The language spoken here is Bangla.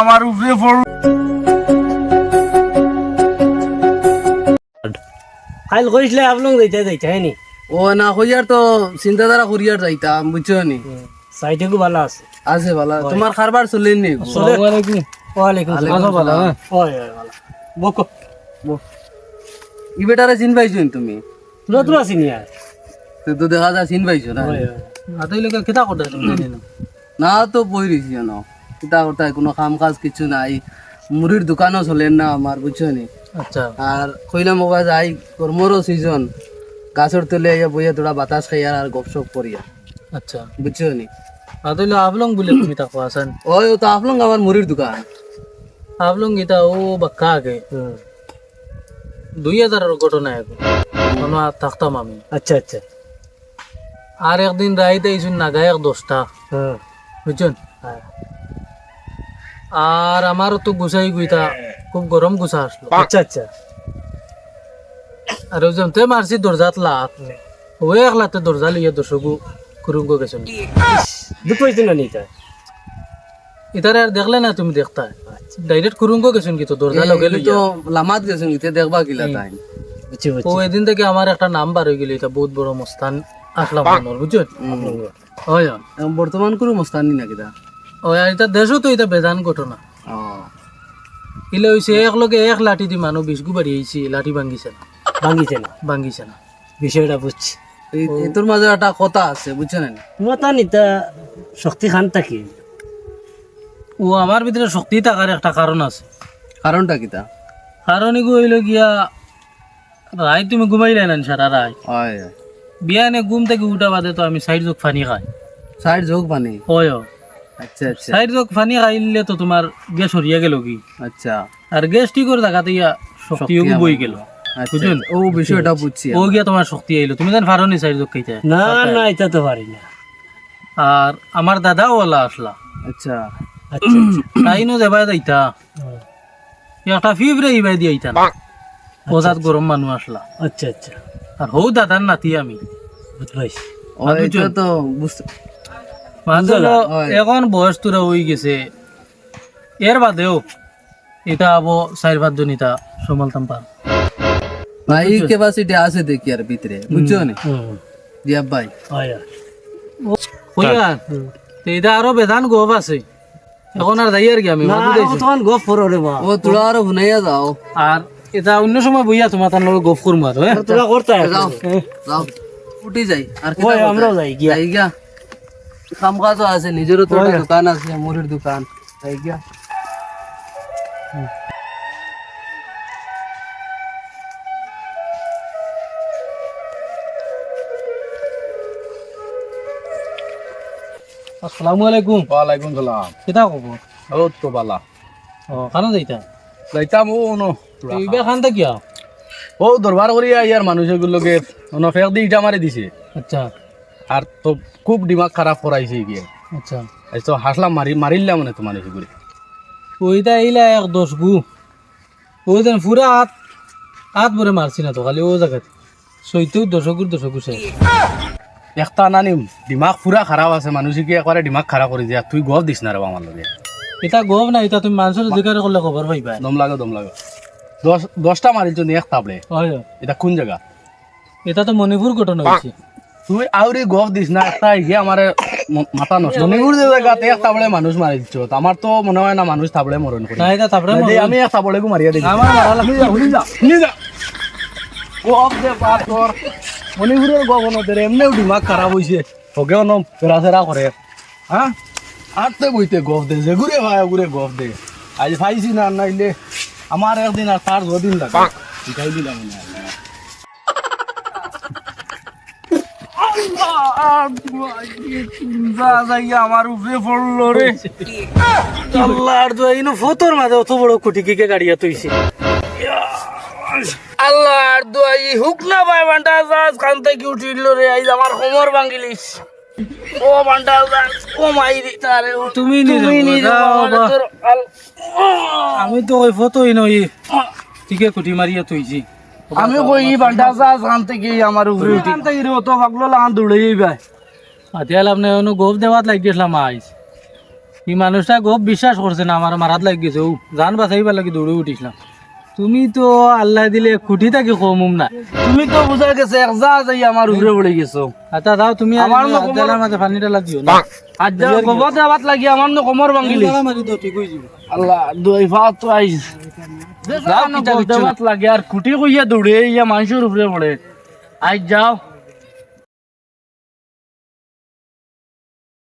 আমার উপরে পড়ল কাল কইছিলে আপনার যাইতে যাইতে হয়নি? ও না হইয়ার তো চিন্তাধারা করিয়ার যাইতাম বুঝছ নি। সাইডে খুব ভালো আছে। আছে ভালো তোমার খারবার চলেন নি? ওয়ালাইকুম আসসালাম ভালো ওই ওই ভালো। বকো। ই বেটারে চিন পাইছো তুমি? আর। তো তো দেখা যায় চিন পাইছো না? আতাই লোকে কিতা করতে তুমি? জানি না তো বই রয়েছি জানো কিতা করতে কোনো কাম কাজ কিছু নাই। মুড়ির দোকানও চলেন না আমার বুঝছ নি? আচ্ছা। আর কইলাম বাবা যাই কর্মরও সিজন গাছের তলে আইয়া বইয়া তোরা বাতাস খাইয়া আর গপসপ করিয়া আচ্ছা। বুঝছ নি? আতাই লো আবলং বলে তুমি তা কোয়াছেন ওই তো আপলং আমার মুড়ির দোকান। আবলং গীতা ও বাক্কা আগে। দুই হাজারের ঘটনা এখন কোনো থাকতাম আমি। আচ্ছা আচ্ছা। আর একদিন রাইতে আইসুন নাগায় এক দশটা বুঝছেন? আর আমারও তো গুছাই গুইতা খুব গরম গুছা আসলো। আচ্ছা আচ্ছা। আর ওই তে মারছি দরজাত লাত ওই এক লাতে দরজা লিয়ে দর্শকু কুরুঙ্গ গেছেন। দুটো না নিতা ইতারে আর দেখলে না তুমি দেখতা। ডাইরেক্ট কুরুঙ্গ গেছেন কি তো দরজা লগে তো লামাত গেছে ইতে দেখবা গিলা তাই। ও এদিন থেকে আমার একটা নাম বার হয়ে গেল এটা বহুত বড় মস্তান। আসলাম বুঝছেন? হয়। হয়। বর্তমান কোনো মস্তানি না কিতা। আর এটা দেশও তো এটা বেজান ঘটনা। ও ইলে হইছে এক লগে এক লাঠি দি মানুষ বিস্কু বাড়ি আইছি লাঠি ভাঙ্গিছে না? ভাঙিছে না। ভাঙ্গিছে না বিষয়টা বুঝছি মাঝে একটা কথা আছে বুঝছেন না মতা নিতা শক্তি খান থাকি। ও আমার ভিতরে শক্তি থাকার একটা কারণ আছে। কারণটা কিতা? কারণ এগু হইল গিয়া রায় তুমি ঘুমাইলে না সারা রায় হয় হয়। বিয়ানে ঘুম থেকে উঠা বাদে তো আমি সাইড যোগ ফানি খাই। সাইড যোগ পানি? হয়। আচ্ছা আচ্ছা। সাইড যোগ ফানি খাইলে তো তোমার গ্যাস হরিয়া গেল কি আচ্ছা। আর গ্যাস ঠিক করে দেখাতে ইয়া শক্তি বই গেল। আচ্ছা বুঝলেন? ও বিষয়টা বুঝছি ও গিয়া তোমার শক্তি আইলো তুমি জান ফারনি সাইড যোগ খাইতে না না এটা তো পারি না। আর আমার দাদা ওলা আসলা আচ্ছা। আচ্ছা যাবা যাইতা। একটা ফিভরে ইবাই দিয়ে আইতা না ওজাত গরম মানুষ আসলা আচ্ছা আচ্ছা। আর হৌ দাদার নাতি আমি। তো বুঝতে এখন বয়স তোরা হয়ে গেছে। এর বাদেও এটা আবো চার পাঁচজন এটা সমালতাম পার। ভাই ক্যাপাসিটি আছে দেখি আর ভিতরে বুঝছ নি? দিয়া ভাই। তো এটা আরও বেদান গপ আছে। এখন আর যাই আর কি আমি তখন গপ করো রে বা ও তোরা আরও শুনাইয়া যাও। আর এটা অন্য সময় বইয়া তোমার তার লগে গপ করব আর হ্যাঁ? তোরা করতে যাও যাও। উঠি যাই আর কি ওই আমরাও যাই গিয়া। যাই গিয়া। কাম কাজও আছে নিজেরও তো দোকান আছে মুড়ির দোকান। যাই গিয়া। আসসালামু আলাইকুম। ওয়ালাইকুম সালাম। কেটা খবর? ও তো বালা ও কানা যাইতা? যাইতাম ও ন এইবা খান থাকিয়া ও দরবার করি ইয়ার মানুষগুলোকে অন ফেক দি ইটা মারি দিছে। আচ্ছা। আর তো খুব দিমাগ খারাপ করাইছে গিয়ে আচ্ছা। এই তো হাসলাম মারি মারিলাম মানে তো মানুষগুলি ওইটা এইলা এক দশ গু। ওই যেন পুরা হাত হাত ভরে মারছি না তো খালি ও জায়গাতে সৈতেও দশকুর দশকু সে একটা নানি দিমাগ পুরা খারাপ আছে মানুষকে একবারে দিমাগ খারাপ করে দিয়া। তুই গপ দিস না রে আমার লগে। এটা গভ না এটা তুমি মানুষের জিজ্ঞাসা করলে খবর পাইবা। দম লাগো দম লাগো। দশ দশটা মারিল নি এক তাবলে এটা কোন জায়গা? এটা তো মণিপুর ঘটনা হয়েছে। তুই আউরি গপ দিস না একটা গিয়ে আমার মাথা নষ্ট। মণিপুর যে জায়গাতে এক তাবলে মানুষ মারি দিচ্ছ। আমার তো মনে হয় না মানুষ তাবলে মরণ করে। না এটা দে, আমি এক তাবলে গু মারিয়া দিই। আমার মারা লাগছে। শুনি যা শুনি যা গপ দে বাপ তোর মণিপুরের গপ নদে এমনিও দিমাগ খারাপ হয়েছে ওকেও নম ফেরা ফেরা করে। হ্যাঁ? আটতে বইতে গপ দে। যে ঘুরে ভাই ঘুরে গপ দে। আজ পাইছি না নাইলে আমার একদিন আর তার দুদিন লাগে। শিখাই দিলাম না আমার উপরে পড়ল রে আল্লাহর মাঝে অত বড় কুটি কিকে গাড়িয়া তুইছে আল্লাহর দোয়া ই হুক না ভাই বান্টা জাজ থেকে উঠিল রে আইজ আমার হোমর ভাঙিলিস। ও বান্টা জাজ ও মাইরি। তারে তুমি নি আমি তো ওই ফটো ইনো ই ঠিকে কুটি মারিয়া তুইছি। আমি কই ই বান্ডা জাজ খান থেকে আমার উপরে উঠি। খান থেকে অত ভাগলো লান দৌড়ে ভাই আতিয়াল আপনি অনু গোপ দেওয়াত লাগি গেছিলাম আইস এই মানুষটা খুব বিশ্বাস করছে না আমার মারাত লাগি গেছে ও জান বাঁচাইবার লাগি দৌড়ে উঠিছিলাম তুমি তো আল্লাহ দিলে খুঁটি থাকি কমুম না। তুমি তো বুঝা গেছে এক যাই আমার উপরে পড়ে গেছো। আচ্ছা দাও তুমি আমার কোমর- মাঝে পানি ডালা দিও না আজ যা লাগি আমার নো কোমর ভাঙিলি মারি দাও ঠিক যাবে। আল্লাহ দুই ফাত তো আইস যাও কিটা কিচ্ছু লাগে আর খুঁটি কইয়া দৌড়ে ইয়া মানুষের উপরে পড়ে। আজ যাও।